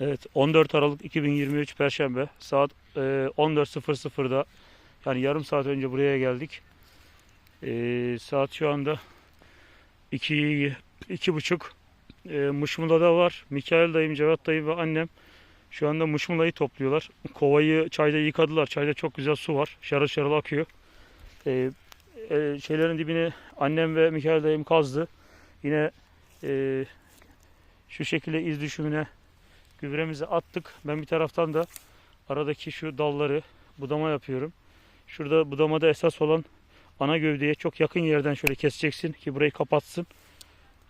Evet 14 Aralık 2023 Perşembe saat e, 14.00'da yani yarım saat önce buraya geldik. E, saat şu anda 2 iki buçuk. E, Muşmula'da var. Mikail dayım, Cevat dayı ve annem şu anda Muşmula'yı topluyorlar. Kovayı çayda yıkadılar. Çayda çok güzel su var. Şarıl şarıl akıyor. E, e, şeylerin dibini annem ve Mikail dayım kazdı. Yine e, şu şekilde iz düşümüne gübremizi attık. Ben bir taraftan da aradaki şu dalları budama yapıyorum. Şurada budamada esas olan ana gövdeye çok yakın yerden şöyle keseceksin ki burayı kapatsın.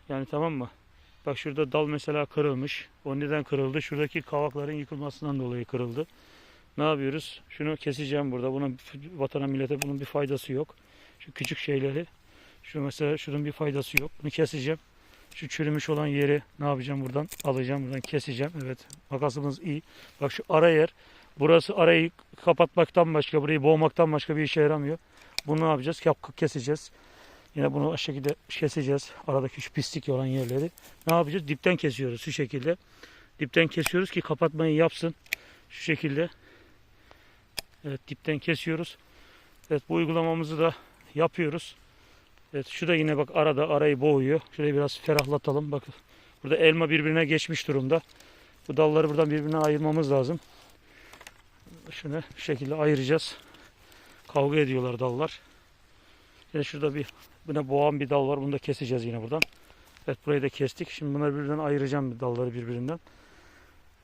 Yani tamam mı? Bak şurada dal mesela kırılmış. O neden kırıldı? Şuradaki kavakların yıkılmasından dolayı kırıldı. Ne yapıyoruz? Şunu keseceğim burada. Bunun vatana millete bunun bir faydası yok. Şu küçük şeyleri. Şu mesela şunun bir faydası yok. Bunu keseceğim. Şu çürümüş olan yeri ne yapacağım buradan? Alacağım buradan keseceğim. Evet makasımız iyi. Bak şu ara yer. Burası arayı kapatmaktan başka, burayı boğmaktan başka bir işe yaramıyor. Bunu ne yapacağız? Kap keseceğiz. Yine bunu o şekilde keseceğiz. Aradaki şu pislik olan yerleri. Ne yapacağız? Dipten kesiyoruz şu şekilde. Dipten kesiyoruz ki kapatmayı yapsın. Şu şekilde. Evet dipten kesiyoruz. Evet bu uygulamamızı da yapıyoruz. Evet şu da yine bak arada arayı boğuyor. Şurayı biraz ferahlatalım. Bakın burada elma birbirine geçmiş durumda. Bu dalları buradan birbirine ayırmamız lazım. Şunu şu şekilde ayıracağız. Kavga ediyorlar dallar. Yine şurada bir buna boğan bir dal var. Bunu da keseceğiz yine buradan. Evet burayı da kestik. Şimdi bunları birbirinden ayıracağım dalları birbirinden.